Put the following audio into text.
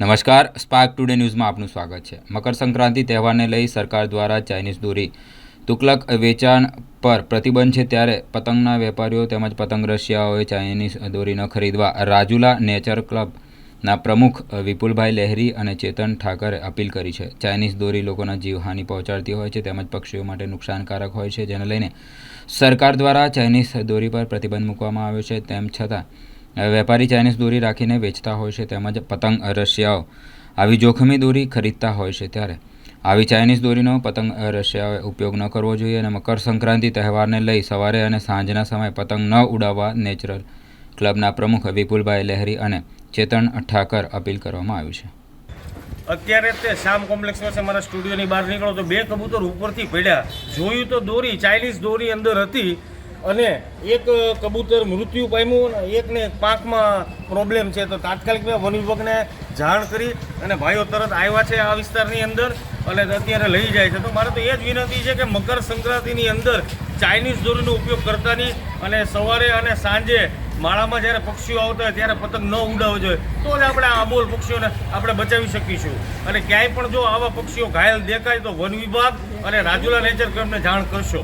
નમસ્કાર spark today ન્યૂઝમાં આપનું સ્વાગત છે. મકર સંક્રાંતિ તહેવારને લઈ સરકાર દ્વારા ચાઇનીઝ દોરી. તુકલક વેચાણ પર પ્રતિબંધ છે ત્યારે પતંગના વેપારીઓ તેમજ પતંગ રશિયાઓએ ચાઇનીઝ દોરી ન ખરીદવા રાજુલા નેચર ક્લબના પ્રમુખ વિપુલભાઈ લહેરી અને ચેતન ઠાકરે અપીલ કરી છે. ચાઇનીઝ દોરી લોકોના જીવહાનિ પહોંચાડતી હોય છે તેમજ પક્ષીઓ માટે નુકસાનકારક હોય છે. જેને લઈને સરકાર દ્વારા ચાઇનીઝ દોરી પર પ્રતિબંધ મૂકવામાં આવ્યો છે. તેમ છતાં વેપારી ચાઇનીઝ દોરી રાખીને વેચતા હોય છે તેમજ પતંગ રશિયાઓ આવી જોખમી દોરી ખરીદતા હોય છે ત્યારે. આવી ચાઇનીઝ દોરીનો પતંગ રશિયાઓએ ઉપયોગ ન કરવો જોઈએ અને મકર સંક્રાંતિ તહેવારને લઈ સવારે અને સાંજના સમયે પતંગ ન ઉડાવવા નેચરલ ક્લબના પ્રમુખ વિપુલભાઈ લહેરી અને ચેતન ઠાકર અપીલ કરવામાં આવી છે. અત્યારે તે શ્યામ કોમ્પ્લેક્સ મારા સ્ટુડિયોની બહાર નીકળો તો બે કબૂતર ઉપરથી પડ્યા. જોયું તો દોરી, ચાઇનીઝ દોરી અંદર હતી. અને એક કબૂતર મૃત્યુ પામ્યું અને એકને પાંખમાં પ્રોબ્લેમ છે તો તાત્કાલિક મેં વન વિભાગને જાણ કરી અને ભાઈઓ તરત આવ્યા છે આ વિસ્તારની અંદર અને અત્યારે લઈ જાય છે. તો મારે તો એ જ વિનંતી છે કે મકર સંક્રાંતિની અંદર ચાઇનીઝ દોરીનો ઉપયોગ કરતા નહીં અને સવારે અને સાંજે માળામાં જ્યારે પક્ષીઓ આવતા હોય ત્યારે પતંગ ન ઉડાવવો જોઈએ, તો જ આપણે આ બોલ પક્ષીઓને આપણે બચાવી શકીશું. અને ક્યાંય પણ જો આવા પક્ષીઓ ઘાયલ દેખાય તો વન વિભાગ અને રાજુલા નેચર ક્લબને જાણ કરશો.